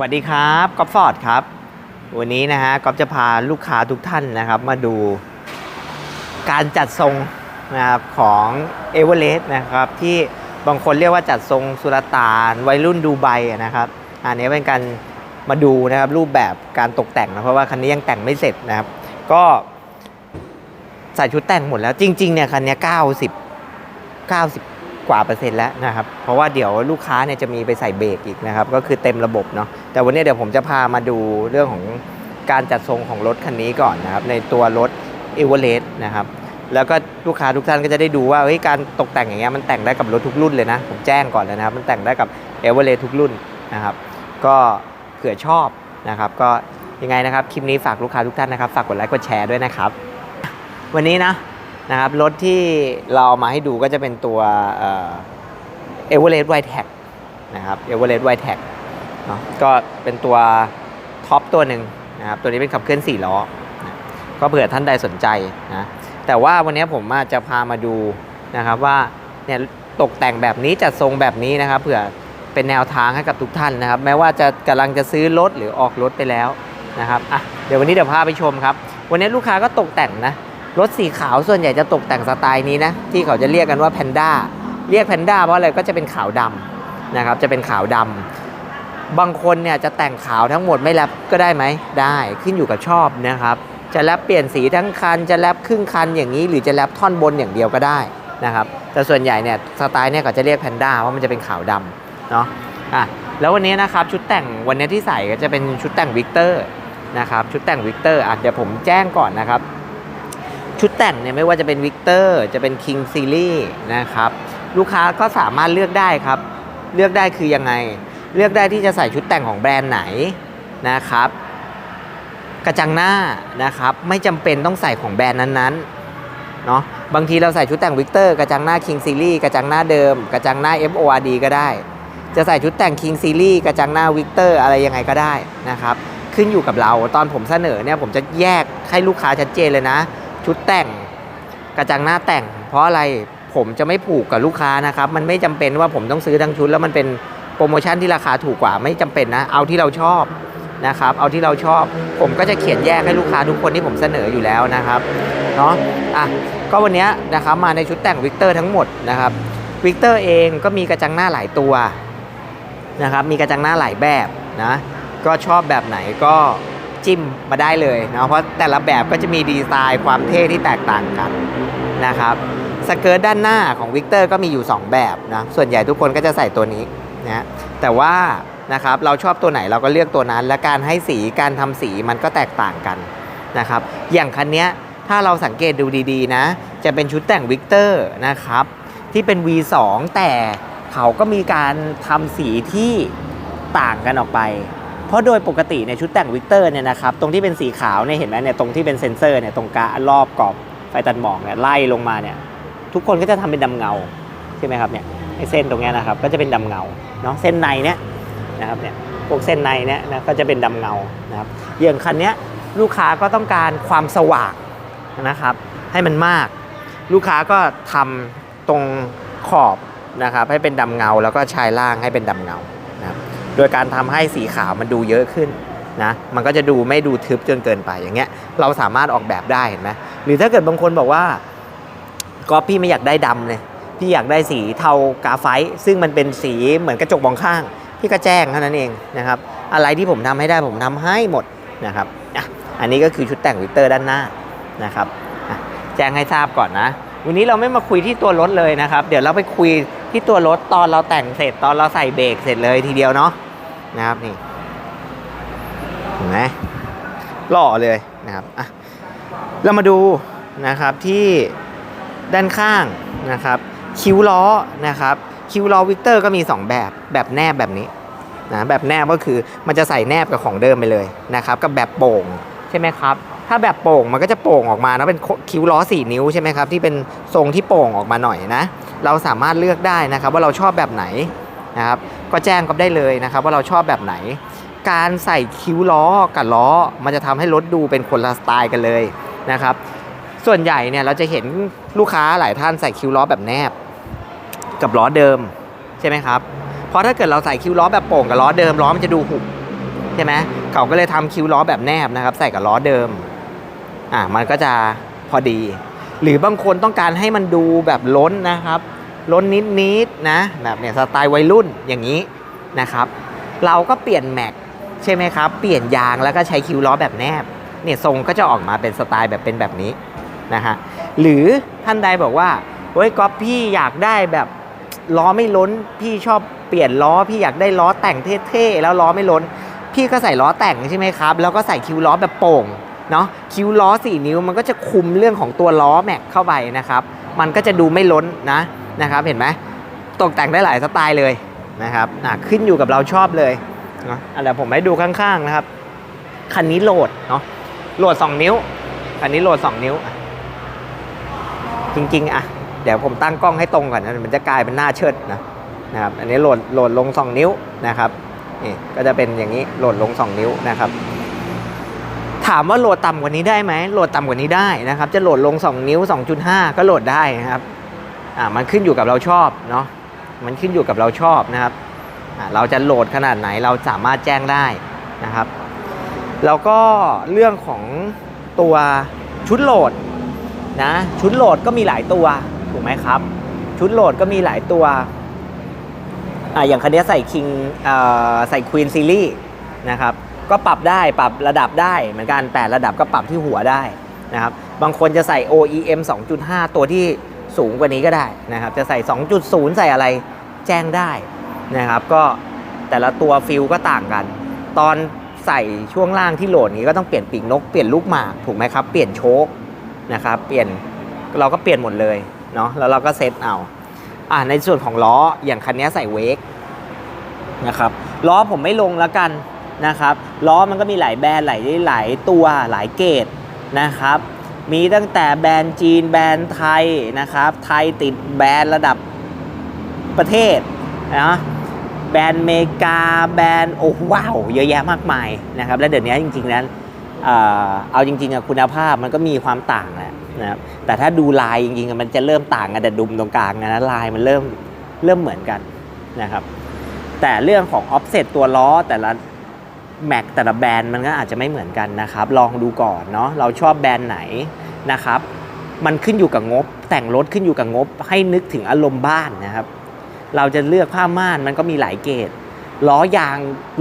สวัสดีครับก๊อฟฟอร์ดครับ วันนี้นะฮะก๊อฟจะพาลูกค้าทุกท่านนะครับ มาดูการจัดทรงนะครับของเอเวอเรสต์นะครับ ที่บางคนเรียกว่าจัดทรงสุลต่านวัยรุ่นดูไบนะครับ อันนี้เป็นการมาดูนะครับรูปแบบการตกแต่งนะเพราะว่าคันนี้ยังแต่งไม่เสร็จนะครับ ก็ใส่ชุดแต่งหมดแล้วจริงๆเนี่ยคันนี้90 90 กว่าเปอร์เซ็นต์แล้วนะครับ เพราะว่าเดี๋ยวลูกค้าเนี่ยจะมีไปใส่เบรกอีกนะครับ ก็คือเต็มระบบเนาะ แต่วันนี้เดี๋ยวผมจะพามาดูเรื่องของการจัดทรงของรถคันนี้ก่อนนะครับ ในตัวรถเอเวอเรสต์นะครับ แล้วก็ลูกค้าทุกท่านก็จะได้ดูว่าเฮ้ยการตกแต่งอย่างเงี้ยมันแต่งได้กับรถทุกรุ่นเลยนะ ผมแจ้งก่อนเลยนะครับ มันแต่งได้กับเอเวอเรสต์ทุกรุ่นนะครับ ก็เผื่อชอบนะครับ ก็ยังไงนะครับ คลิปนี้ฝากลูกค้าทุกท่านนะครับ ฝากกดไลค์ กดแชร์ด้วยนะครับ วันนี้นะ นะครับรถที่เราเอามาให้ดูก็จะเป็นตัวเอเวอเรสต์ไวแท็กนะครับเอเวอเรสต์ไวแท็กเนาะก็เป็นตัวท็อปตัวหนึ่งนะครับตัวนี้เป็นขับเคลื่อน4ล้อนะก็เผื่อท่านใดสนใจนะแต่ว่าวันนี้ผมอาจะพามาดูนะครับว่าเนี่ยตกแต่งแบบนี้จัดทรงแบบนี้นะครับเผื่อเป็นแนวทางให้กับทุกท่านนะครับ แม้ว่าจะกำลังจะซื้อรถหรือออกรถไปแล้วนะครับอะเดี๋ยววันนี้เดี๋ยวพาไปชมครับ วันนี้ลูกค้าก็ตกแต่งนะ รถสีขาวส่วนใหญ่จะตกแต่งสไตล์นี้นะที่เขาจะเรียกกันว่าแพนด้าเรียกแพนด้าเพราะอะไรก็จะเป็นขาวดำนะครับจะเป็นขาวดำบางคนเนี่ยจะแต่งขาวทั้งหมดไม่แรปก็ได้ไหมได้ขึ้นอยู่กับชอบนะครับจะแรปเปลี่ยนสีทั้งคันจะแรปครึ่งคันอย่างนี้ หรือจะแรปท่อนบนอย่างเดียวก็ได้นะครับแต่ส่วนใหญ่เนี่ยสไตล์เนี่ยเขาจะเรียกแพนด้าเพราะมันจะเป็นขาวดำเนาะอะแล้ววันนี้นะครับชุดแต่งวันนี้ที่ใส่ก็จะเป็นชุดแต่งวิกเตอร์นะครับชุดแต่งวิกเตอร์อะเดี๋ยวผมแจ้งก่อนนะครับ ชุดแต่งเนี่ยไม่ว่าจะเป็นวิกเตอร์จะเป็น King Series นะครับลูกค้าก็สามารถเลือกได้ครับ เลือกได้คือยังไง เลือกได้ที่จะใส่ชุดแต่งของแบรนด์ไหนนะครับ กระจังหน้านะครับ ไม่จำเป็นต้องใส่ของแบรนด์นั้นๆเนาะบางทีเราใส่ชุดแต่งวิกเตอร์กระจังหน้า King Series กระจังหน้าเดิม กระจังหน้า FORD ก็ได้ จะใส่ชุดแต่ง King Series กระจังหน้าวิกเตอร์อะไรยังไงก็ได้นะครับ ขึ้นอยู่กับเราตอนผมเสนอเนี่ยผมจะแยกให้ลูกค้าชัดเจนเลยนะ ชุดแต่งกระจังหน้าแต่ง เพราะอะไรผมจะไม่ผูกกับลูกค้านะครับ มันไม่จำเป็นว่าผมต้องซื้อทั้งชุด แล้วมันเป็นโปรโมชั่นที่ราคาถูกกว่าไม่จำเป็นนะ เอาที่เราชอบนะครับ เอาที่เราชอบ ผมก็จะเขียนแยกให้ลูกค้าทุกคนที่ผมเสนออยู่แล้วนะครับเนาะอะก็วันนี้นะครับมาในชุดแต่งวิกเตอร์ทั้งหมดนะครับวิกเตอร์เองก็มีกระจังหน้าหลายตัวนะครับ มีกระจังหน้าหลายแบบนะ ก็ชอบแบบไหนก็ จิ้มมาได้เลยเนาะเพราะแต่ละแบบก็จะมีดีไซน์ความเท่ที่แตกต่างกันนะครับสเกิร์ตด้านหน้าของวิกเตอร์ก็มีอยู่ 2 แบบนะส่วนใหญ่ทุกคนก็จะใส่ตัวนี้นะแต่ว่านะครับเราชอบตัวไหนเราก็เลือกตัวนั้น และการให้สีการทำสีมันก็แตกต่างกันนะครับอย่างคันนี้ถ้าเราสังเกตดูดีๆนะ จะเป็นชุดแต่งวิกเตอร์นะครับที่เป็น V2 แต่เขาก็มีการทำสีที่ต่างกันออกไป เพราะโดยปกติในชุดแต่งวิกเตอร์เนี่ยนะครับตรงที่เป็นสีขาวเนี่ยเห็นไหมเนี่ยตรงที่เป็นเซ็นเซอร์เนี่ยตรงกะรอบกรอบไฟตัดหมอกเนี่ยไล่ลงมาเนี่ยทุกคนก็จะทำเป็นดำเงาใช่ไหมครับเนี่ยไอเส้นตรงนี้นะครับก็จะเป็นดำเงาเนาะเส้นในเนี่ยนะครับเนี่ยพวกเส้นในเนี่ยนะก็จะเป็นดำเงานะครับอย่างคันเนี้ยลูกค้าก็ต้องการความสว่างนะครับ ให้มันมาก ลูกค้าก็ทำตรงขอบนะครับให้เป็นดำเงาแล้วก็ชายล่างให้เป็นดำเงา โดยการทำให้สีขาวมันดูเยอะขึ้นนะมันก็จะดูไม่ดูทึบจนเกินไปอย่างเงี้ยเราสามารถออกแบบได้เห็นไหมหรือถ้าเกิดบางคนบอกว่าก็พี่ไม่อยากได้ดำเลยพี่อยากได้สีเทากาไฟซึ่งมันเป็นสีเหมือนกระจกมองข้าง พี่ก็แจ้งเท่านั้นเองนะครับอะไรที่ผมทำให้ได้ผมทำให้หมดนะครับอะอันนี้ก็คือชุดแต่งวิกเตอร์ด้านหน้านะครับแจ้งให้ทราบก่อนนะ วันนี้เราไม่มาคุยที่ตัวรถเลยนะครับ เดี๋ยวเราไปคุยที่ตัวรถตอนเราแต่งเสร็จตอนเราใส่เบรกเสร็จเลยทีเดียวเนาะ นะครับนี่เห็นไหมหล่อเลยนะครับอะเรามาดูนะครับที่ด้านข้างนะครับคิ้วล้อนะครับคิ้วล้อวิกเตอร์ก็มี 2 แบบแบบแนบแบบนี้นะแบบแนบก็คือมันจะใส่แนบกับของเดิมไปเลยนะครับกับแบบโป่งใช่ไหมครับถ้าแบบโป่งมันก็จะโป่งออกมานะเป็นคิ้วล้อ 4 นิ้วใช่ไหมครับที่เป็นทรงที่โป่งออกมาหน่อยนะเราสามารถเลือกได้นะครับว่าเราชอบแบบไหน นะครับก็แจ้งกับได้เลยนะครับว่าเราชอบแบบไหน การใส่คิ้วล้อกับล้อ มันจะทำให้รถดูเป็นคนละสไตล์กันเลยนะครับส่วนใหญ่เนี่ยเราจะเห็นลูกค้าหลายท่านใส่คิ้วล้อแบบแนบ กับล้อเดิมใช่ไหมครับเพราะถ้าเกิดเราใส่คิ้วล้อแบบโป่งกับล้อเดิมล้อมันจะดูหุบใช่ไหมเขาก็เลยทำคิ้วล้อแบบแนบนะครับ ใส่กับล้อเดิมอ่ามันก็จะพอดี หรือบางคนต้องการให้มันดูแบบล้นนะครับ ล้นนิดๆนะแบบเนี่ยสไตล์วัยรุ่นอย่างนี้นะครับ เราก็เปลี่ยนแม็กใช่ไหมครับ เปลี่ยนยางแล้วก็ใช้คิวล้อแบบแนบเนี่ยทรงก็จะออกมาเป็นสไตล์แบบเป็นแบบนี้นะฮะหรือท่านใดบอกว่าเฮ้ยก๊อฟพี่อยากได้แบบล้อไม่ล้น พี่ชอบเปลี่ยนล้อพี่อยากได้ล้อแต่งเท่ๆแล้วล้อไม่ล้น พี่ก็ใส่ล้อแต่งใช่ไหมครับ แล้วก็ใส่คิวล้อแบบโป่งเนาะคิ้วล้อ 4 นิ้วมันก็จะคุมเรื่องของตัวล้อแม็กเข้าไปนะครับ มันก็จะดูไม่ล้นนะ นะครับเห็นไหมตกแต่งได้หลายสไตล์เลยนะครับอะขึ้นอยู่กับเราชอบเลยเนาะอะเดี๋ยวผมให้ดูข้างๆนะครับคันนี้โหลดเนาะโหลด 2 นิ้วคันนี้โหลด 2 นิ้วจริงๆอะเดี๋ยวผมตั้งกล้องให้ตรงก่อนนะมันจะกลายเป็นหน้าเชิดนะนะครับอันนี้โหลดโหลดลง 2 นิ้วนะครับนี่ก็จะเป็นอย่างนี้โหลดลง 2 นิ้วนะครับถามว่าโหลดต่ำกว่านี้ได้ไหมโหลดต่ำกว่านี้ได้นะครับ จะโหลดลง 2 นิ้ว 2.5 ก็โหลดได้นะครับ อ่ามันขึ้นอยู่กับเราชอบเนาะมันขึ้นอยู่กับเราชอบนะครับเราจะโหลดขนาดไหนเราสามารถแจ้งได้นะครับ แล้วก็เรื่องของตัวชุดโหลดนะชุดโหลดก็มีหลายตัวถูกไหมครับ ชุดโหลดก็มีหลายตัวอ่าอย่างคันนี้ใส่ King เอ่อใส่ Queen Series นะครับก็ปรับได้ปรับระดับได้เหมือนกันแต่ระดับก็ปรับที่หัวได้นะครับบางคนจะใส่ OEM 2.5 ตัวที่ สูงกว่านี้ก็ได้นะครับ จะใส่ 2.0 ใส่อะไรแจ้งได้นะครับ ก็แต่ละตัวฟิลก็ต่างกัน ตอนใส่ช่วงล่างที่โหลดนี้ก็ต้องเปลี่ยนปีกนกเปลี่ยนลูกหมากถูกไหมครับ เปลี่ยนโชคนะครับ เปลี่ยนเราก็เปลี่ยนหมดเลยเนาะแล้วเราก็เซตเอาอ่าในส่วนของล้ออย่างคันนี้ใส่เวกนะครับล้อผมไม่ลงแล้วกันนะครับล้อมันก็มีหลายแบรนด์หลายหลายตัวหลายเกรดนะครับ มีตั้งแต่แบรนด์จีนแบรนด์ไทยนะครับ ไทยติดแบรนด์ระดับประเทศนะแบรนด์เมกาแบรนด์โอ้ว้าวเยอะแยะมากมายนะครับ และเดี๋ยวนี้จริงๆนั้นเอาจริงๆคุณภาพมันก็มีความต่างแหละนะครับแต่ถ้าดูลายจริงๆมันจะเริ่มต่างกันแต่ดุมตรงกลางนะลายมันเริ่มเริ่มเหมือนกันนะครับแต่เรื่องของ offset ตัวล้อแต่ละ แม็กแต่ละแบรนด์มันก็อาจจะไม่เหมือนกันนะครับ ลองดูก่อนเนาะเราชอบแบรนด์ไหนนะครับ มันขึ้นอยู่กับงบ แต่งรถขึ้นอยู่กับงบ ให้นึกถึงอารมณ์บ้านนะครับ เราจะเลือกผ้าม่านมันก็มีหลายเกรดล้อยาง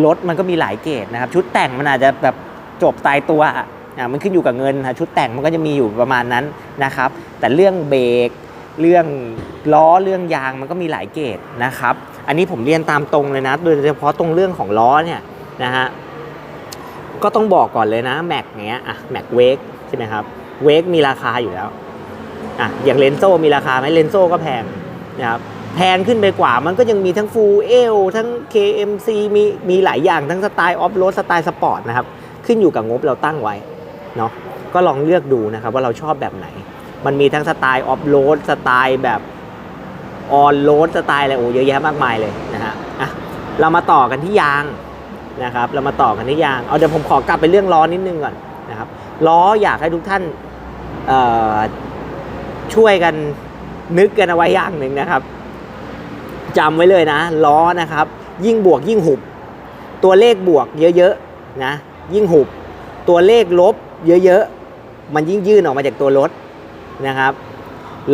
รถมันก็มีหลายเกรดนะครับ ชุดแต่งมันอาจจะแบบจบตายตัวอะมันขึ้นอยู่กับเงินนะชุดแต่งมันก็จะมีอยู่ประมาณนั้นนะครับ แต่เรื่องเบรกเรื่องล้อเรื่องยางมันก็มีหลายเกรดนะครับ อันนี้ผมเรียนตามตรงเลยนะ โดยเฉพาะตรงเรื่องของล้อเนี่ยนะฮะ ก็ต้องบอกก่อนเลยนะแม็กเนี้ยอะแม็กเวกใช่ไหมครับเวกมีราคาอยู่แล้วอะอย่างเลนโซมีราคาไหมเลนโซก็แพงนะครับแพงขึ้นไปกว่ามันก็ยังมีทั้งฟูลเอลทั้ง KMC มีมีหลายอย่างทั้งสไตล์ออฟโรดสไตล์สปอร์ตนะครับขึ้นอยู่กับงบเราตั้งไว้เนาะก็ลองเลือกดูนะครับว่าเราชอบแบบไหน มันมีทั้งสไตล์ออฟโรดสไตล์แบบออนโรดสไตล์อะไรโอ้เยอะแยะมากมายเลยนะฮะอะเรามาต่อกันที่ยาง นะครับเรามาต่อกันที่ยางเอาเดี๋ยวผมขอกลับไปเรื่องล้อนิดนึงก่อนนะครับล้ออยากให้ทุกท่านช่วยกันนึกกันเอาไว้อย่างหนึ่งนะครับจำไว้เลยนะ ล้อนะครับ ยิ่งบวกยิ่งหุบ ตัวเลขบวกเยอะๆนะยิ่งหุบ ตัวเลขลบเยอะๆมันยิ่งยื่นออกมาจากตัวรถนะครับ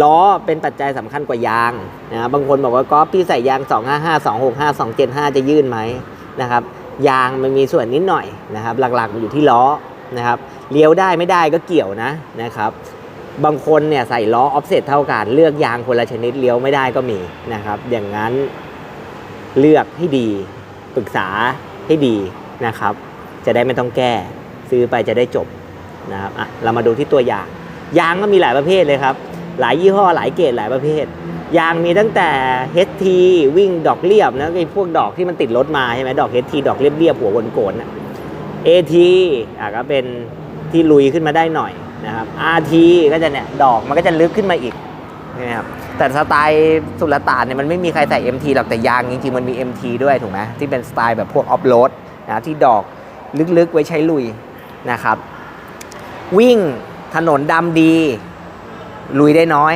ล้อเป็นปัจจัยสำคัญกว่ายางนะครับบางคนบอกว่าก็พี่ใส่ยาง 255 265 275 จะยื่นไหมนะครับ ยางมันมีส่วนนิดหน่อยนะครับหลักๆมันอยู่ที่ล้อนะครับเลี้ยวได้ไม่ได้ก็เกี่ยวนะนะครับบางคนเนี่ยใส่ล้อออฟเซตเท่ากันเลือกยางคนละชนิดเลี้ยวไม่ได้ก็มีนะครับ อย่างนั้นเลือกให้ดีปรึกษาให้ดีนะครับ จะได้ไม่ต้องแก้ซื้อไปจะได้จบนะครับอะเรามาดูที่ตัวยางยางก็มีหลายประเภทเลยครับ หลายยี่ห้อหลายเกรดหลายประเภท ยางมีตั้งแต่ HT วิ่งดอกเรียบนะไอ้พวกดอกที่มันติดรถมาใช่ไหมดอก HT ดอกเรียบเรียบๆหัววนโกนนะ AT อะก็เป็นที่ลุยขึ้นมาได้หน่อยนะครับ RT ก็จะเนี่ยดอกมันก็จะลึกขึ้นมาอีกนะครับแต่สไตล์สุลต่านเนี่ยมันไม่มีใครใส่ MT หรอกแต่ยางจริงๆมันมี MT ด้วยถูกไหมที่เป็นสไตล์แบบพวกออฟโรดนะที่ดอกลึกๆไว้ใช้ลุยนะครับ วิ่งถนนดำดี ลุยได้น้อย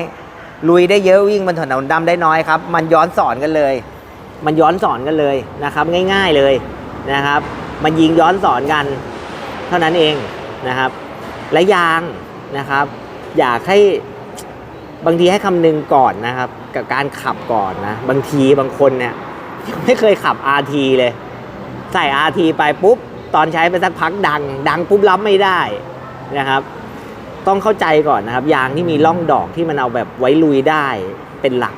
ลุยได้เยอะวิ่งบนถนนดำได้น้อยครับ มันย้อนสอนกันเลย มันย้อนสอนกันเลยนะครับ ง่ายๆเลยนะครับ มันยิงย้อนสอนกัน เท่านั้นเองนะครับ และยางนะครับ อยากให้บางทีให้คำนึงก่อนนะครับ กับการขับก่อนนะ บางทีบางคนเนี่ยไม่เคยขับ RT เลย ใส่ RT ไปปุ๊บ ตอนใช้ไปสักพักดัง ดังปุ๊บรับไม่ได้นะครับ ต้องเข้าใจก่อนนะครับ ยางที่มีร่องดอกที่มันเอาแบบไว้ลุยได้เป็นหลัก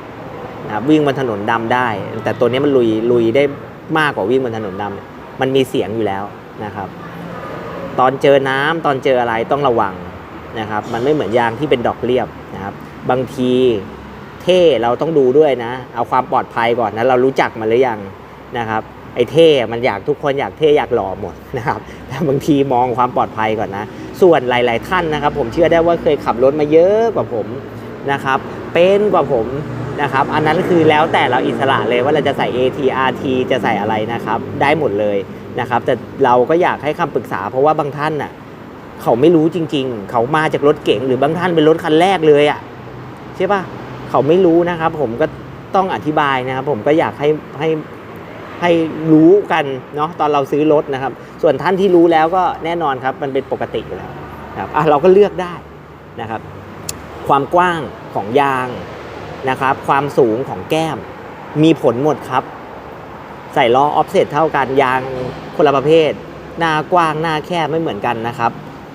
นะครับวิ่งบนถนนดำได้ แต่ตัวนี้มันลุยลุยได้มากกว่าวิ่งบนถนนดำมันมีเสียงอยู่แล้วนะครับ ตอนเจอน้ำตอนเจออะไรต้องระวังนะครับ มันไม่เหมือนยางที่เป็นดอกเรียบนะครับ บางทีเท่เราต้องดูด้วยนะ เอาความปลอดภัยก่อนนะเรารู้จักมันหรือยังนะครับ ไอ้เท่มันอยากทุกคนอยากเท่อยากหล่อหมดนะครับแต่บางทีมองความปลอดภัยก่อนนะ ส่วนหลาย ๆ ท่านนะครับ ผมเชื่อได้ว่าเคยขับรถมาเยอะกว่าผมนะครับ เป็นกว่าผมนะครับ อันนั้นคือแล้วแต่เราอิสระเลยว่าเราจะใส่ ATRT จะใส่อะไรนะครับ ได้หมดเลยนะครับ แต่เราก็อยากให้คำปรึกษาเพราะว่าบางท่านน่ะเขาไม่รู้จริง ๆ เขามาจากรถเก๋งหรือบางท่านเป็นรถคันแรกเลยอะ่ะใช่ปะเขาไม่รู้นะครับ ผมก็ต้องอธิบายนะครับ ผมก็อยากให้ให้ ให้รู้กันเนาะตอนเราซื้อรถนะครับ ส่วนท่านที่รู้แล้วก็แน่นอนครับมันเป็นปกติอยู่แล้วครับอะเราก็เลือกได้นะครับ ความกว้างของยางนะครับ ความสูงของแก้ม มีผลหมดครับ ใส่ล้อออฟเซตเท่ากันยางคนละประเภท หน้ากว้างหน้าแคบไม่เหมือนกันนะครับ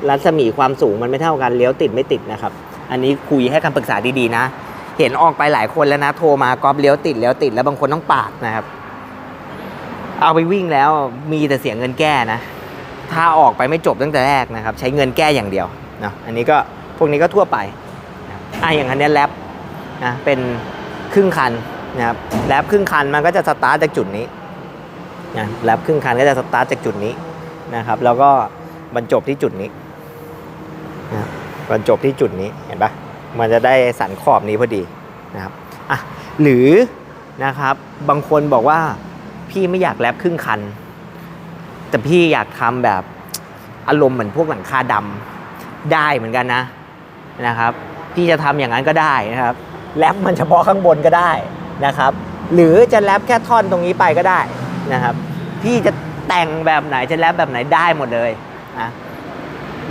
รัศมีความสูงมันไม่เท่ากันเลี้ยวติดไม่ติดนะครับ อันนี้คุยให้คำปรึกษาดีๆนะ เห็นออกไปหลายคนแล้วนะ โทรมากอบเลี้ยวติดเลี้ยวติดแล้วบางคนต้องปากนะครับ เอาไปวิ่งแล้วมีแต่เสียเงินแก้นะ ถ้าออกไปไม่จบตั้งแต่แรกนะครับ ใช้เงินแก้อย่างเดียวเนาะอันนี้ก็พวกนี้ก็ทั่วไปอะอย่างอันนี้แรปนะเป็นครึ่งคันนะครับแรปครึ่งคันมันก็จะสตาร์ทจากจุดนี้นะแรปครึ่งคันก็จะสตาร์ทจากจุดนี้นะครับ แล้วก็บรรจบที่จุดนี้นะบบรรจบที่จุดนี้เห็นปะมันจะได้สันขอบนี้พอดีนะครับอะหรือนะครับบางคนบอกว่า พี่ไม่อยากแรปครึ่งคัน แต่พี่อยากทำแบบอารมณ์เหมือนพวกหลังคาดำได้เหมือนกันนะนะครับ พี่จะทำอย่างนั้นก็ได้นะครับแรปมันเฉพาะข้างบนก็ได้นะครับ หรือจะแรปแค่ท่อนตรงนี้ไปก็ได้นะครับ พี่จะแต่งแบบไหนจะแรปแบบไหนได้หมดเลยนะ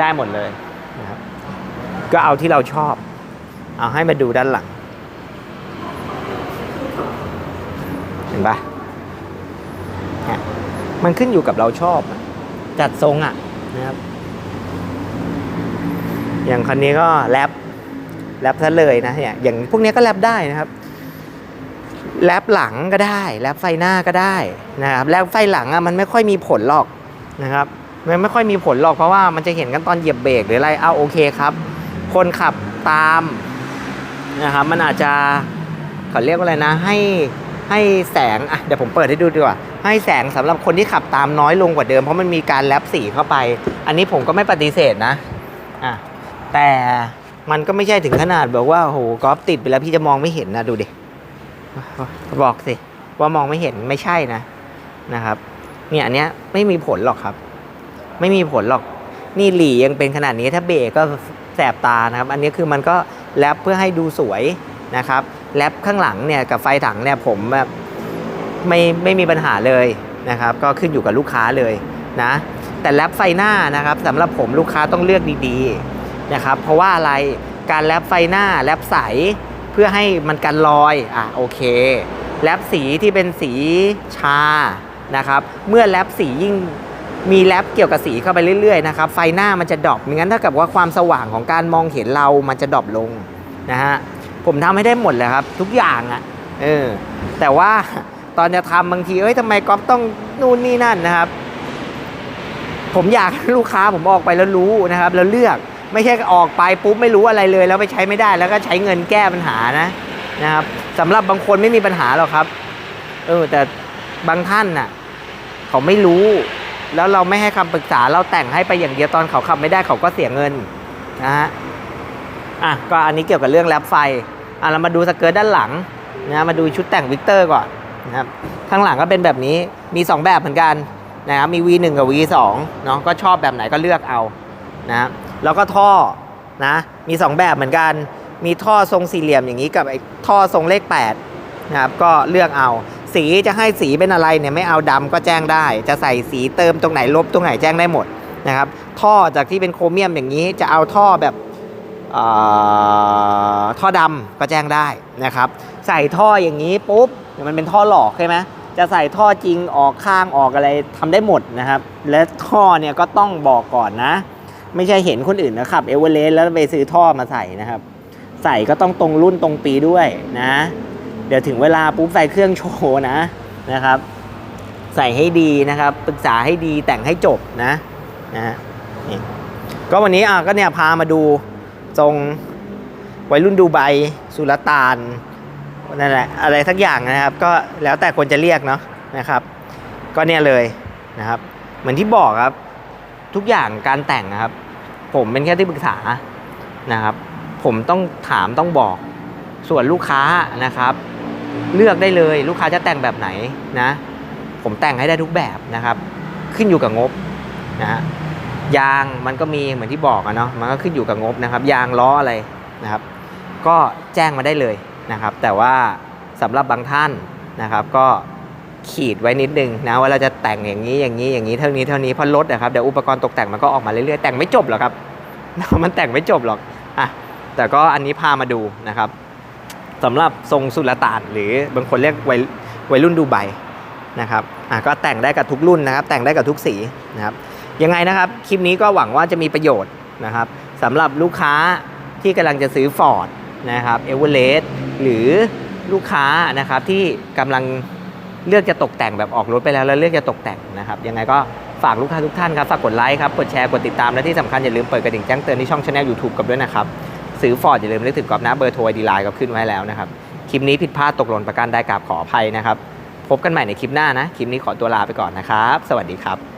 ได้หมดเลยนะครับก็เอาที่เราชอบ เอาให้มาดูด้านหลัง เห็นปะเนี่ย มันขึ้นอยู่กับเราชอบอะจัดทรงอะนะครับ อย่างคันนี้ก็แรปแรปซะเลยนะเนี่ยอย่างพวกนี้ก็แรปได้นะครับแรปหลังก็ได้แรปไฟหน้าก็ได้นะครับแรปไฟหลังอะมันไม่ค่อยมีผลหรอกนะครับมันไม่ค่อยมีผลหรอกเพราะว่ามันจะเห็นกันตอนเหยียบเบรกหรืออะไรเอาโอเคครับ คนขับตามนะครับมันอาจจะเขาเรียกว่าอะไรนะให้ ให้แสงอะเดี๋ยวผมเปิดให้ดูดีกว่า ให้แสงสำหรับคนที่ขับตามน้อยลงกว่าเดิม เพราะมันมีการแลบสีเข้าไป อันนี้ผมก็ไม่ปฏิเสธนะอะแต่มันก็ไม่ใช่ถึงขนาดแบบว่าโหกอล์ฟติดไปแล้วพี่จะมองไม่เห็นนะดูดิบอกสิว่ามองไม่เห็นไม่ใช่นะนะครับ เนี่ยอันเนี้ยไม่มีผลหรอกครับ ไม่มีผลหรอกนี่หลียังเป็นขนาดนี้ถ้าเบรกก็แสบตานะครับ อันนี้คือมันก็แรปเพื่อให้ดูสวยนะครับ แรปข้างหลังเนี่ยกับไฟถังเนี่ยผมแบบไม่ไม่มีปัญหาเลยนะครับ ก็ขึ้นอยู่กับลูกค้าเลยนะ แต่แรปไฟหน้านะครับสำหรับผมลูกค้าต้องเลือกดีๆนะครับ เพราะว่าอะไรการแรปไฟหน้าแรปใสเพื่อให้มันกันรอยอะโอเคแรปสีที่เป็นสีชานะครับ เมื่อแรปสียิ่งมีแรปเกี่ยวกับสีเข้าไปเรื่อยๆนะครับไฟหน้ามันจะดรอปม่งั้นถ้ากับว่าความสว่างของการมองเห็นเรามันจะดรอปลงนะฮะ ผมทำให้ได้หมดเลยครับ ทุกอย่างอะ่ะเออแต่ว่าตอนจะทำบางทีเอ้ยทำไมก๊อฟต้องนู่นนี่นั่นนะครับ ผมอยากลูกค้าผมออกไปแล้วรู้นะครับ แล้วเลือกไม่ใช่ออกไปปุ๊บไม่รู้อะไรเลย แล้วไปใช้ไม่ได้แล้วก็ใช้เงินแก้ปัญหานะนะครับสำหรับบางคนไม่มีปัญหาหรอกครับเออแต่บางท่านน่ะ เขาไม่รู้ แล้วเราไม่ให้คำปรึกษาเราแต่งให้ไปอย่างเดียวตอนเขาขับไม่ได้เขาก็เสียเงินนะฮะ อะก็อันนี้เกี่ยวกับเรื่องแรปไฟอะเรามาดูสเกิร์ตด้านหลังนะมาดูชุดแต่งวิกเตอร์ก่อนนะครับข้างหลังก็เป็นแบบนี้มี 2 แบบเหมือนกันนะครับมี V1 กับ V2 เนาะก็ชอบแบบไหนก็เลือกเอานะแล้วก็ท่อนะมี 2 แบบเหมือนกัน มีท่อทรงสี่เหลี่ยมอย่างนี้กับไอ้ท่อทรงเลข8นะครับก็เลือกเอาสีจะให้สีเป็นอะไรเนี่ยไม่เอาดำก็แจ้งได้ จะใส่สีเติมตรงไหนลบตรงไหนแจ้งได้หมดนะครับท่อจากที่เป็นโครเมียมอย่างนี้จะเอาท่อแบบ ท่อดำก็แจ้งได้นะครับ ใส่ท่ออย่างนี้ปุ๊บเดี๋ยวมันเป็นท่อหลอกใช่ไหมจะใส่ท่อจริงออกข้างออกอะไรทำได้หมดนะครับ และท่อเนี่ยก็ต้องบอกก่อนนะ ไม่ใช่เห็นคนอื่นนะครับเอเวอเรสต์แล้วไปซื้อท่อมาใส่นะครับ ใส่ก็ต้องตรงรุ่นตรงปีด้วยนะ เดี๋ยวถึงเวลาปุ๊บใส่เครื่องโชว์นะนะครับ ใส่ให้ดีนะครับ ปรึกษาให้ดีแต่งให้จบนะนะฮะนี่ก็วันนี้อะก็เนี่ยพามาดู ทรงวัยรุ่นดูไบสุลต่านนั่นแหละอะไรสักอย่างนะครับ ก็แล้วแต่คนจะเรียกเนาะนะครับ ก็เนี่ยเลยนะครับ เหมือนที่บอกครับ ทุกอย่างการแต่งนะครับ ผมเป็นแค่ที่ปรึกษานะครับ ผมต้องถามต้องบอกส่วนลูกค้านะครับ เลือกได้เลยลูกค้าจะแต่งแบบไหนนะ ผมแต่งให้ได้ทุกแบบนะครับ ขึ้นอยู่กับงบนะฮะ ยางมันก็มีเหมือนที่บอกอะเนาะมันก็ขึ้นอยู่กับงบนะครับ ยางล้ออะไรนะครับ ก็แจ้งมาได้เลยนะครับ แต่ว่าสำหรับบางท่านนะครับ ก็ขีดไว้นิดนึงนะว่าเราจะแต่งอย่างนี้อย่างนี้อย่างนี้เท่านี้เท่านี้เพราะรถนะครับเดี๋ยวอุปกรณ์ตกแต่งมันก็ออกมาเรื่อยๆแต่งไม่จบหรอกครับ มันแต่งไม่จบหรอกอะแต่ก็อันนี้พามาดูนะครับสำหรับทรงสุลต่าน หรือบางคนเรียกวัยวัยรุ่นดูไบนะครับอะก็แต่งได้กับทุกรุ่นนะครับ แต่งได้กับทุกสีนะครับ ยังไงนะครับ คลิปนี้ก็หวังว่าจะมีประโยชน์นะครับสำหรับลูกค้าที่กำลังจะซื้อ Ford นะครับเอเวอเรสต์หรือลูกค้านะครับที่กำลังเลือกจะตกแต่งแบบออกรถไปแล้วแล้วเลือกจะตกแต่งนะครับ ยังไงก็ฝากลูกค้าทุกท่านครับ ฝากกดไลค์ครับ กดแชร์ กดติดตาม และที่สำคัญอย่าลืมเปิดกระดิ่งแจ้งเตือนที่ช่องช anel YouTube กับด้วยนะครับ ซื้อ Ford อย่าลืมนึกถึงกรอบนะเบอร์โทรดีไลน์ก็ขึ้นไว้แล้วนะครับ คลิปนี้ผิดพลาดตกหล่นประการใดกราบขออภัยนะครับ พบกันใหม่ในคลิปหน้านะ คลิปนี้ขอตัวลาไปก่อนนะครับ สวัสดีครับ